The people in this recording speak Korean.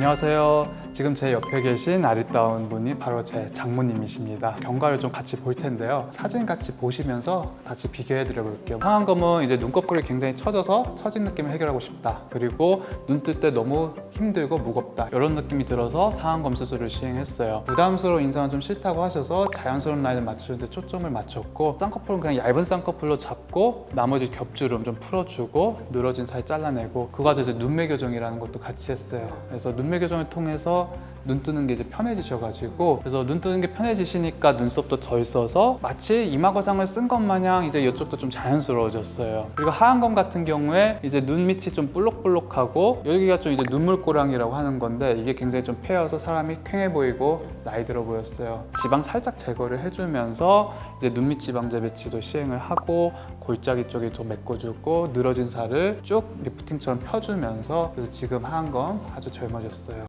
안녕하세요. 지금 제 옆에 계신 아리따운 분이 바로 제 장모님이십니다. 경과를 좀 같이 볼 텐데요. 사진 같이 보시면서 같이 비교해 드려 볼게요. 상한 검은 이제 눈꺼풀이 굉장히 처져서 처진 느낌을 해결하고 싶다. 그리고 눈 뜰 때 너무 힘들고 무겁다. 이런 느낌이 들어서 상한검 수술을 시행했어요. 부담스러운 인상은 좀 싫다고 하셔서 자연스러운 라인을 맞추는데 초점을 맞췄고 쌍꺼풀은 그냥 얇은 쌍꺼풀로 잡고 나머지 겹주름 좀 풀어주고 늘어진 살 잘라내고 그 과정 이제 눈매 교정이라는 것도 같이 했어요. 그래서 눈매 교정을 통해서 눈 뜨는 게 이제 편해지셔가지고 그래서 눈 뜨는 게 편해지시니까 눈썹도 덜 써서 마치 이마 거상을 쓴 것 마냥 이제 이쪽도 좀 자연스러워졌어요. 그리고 하얀검 같은 경우에 이제 눈 밑이 좀 볼록볼록하고 여기가 좀 이제 눈물꼬 랑이라고 하는 건데 이게 굉장히 좀 패여서 사람이 퀭해 보이고 나이 들어 보였어요. 지방 살짝 제거를 해주면서 이제 눈밑 지방 재배치도 시행을 하고 골짜기 쪽에 더 메꿔주고 늘어진 살을 쭉 리프팅처럼 펴주면서 그래서 지금 하얀 건 아주 젊어졌어요.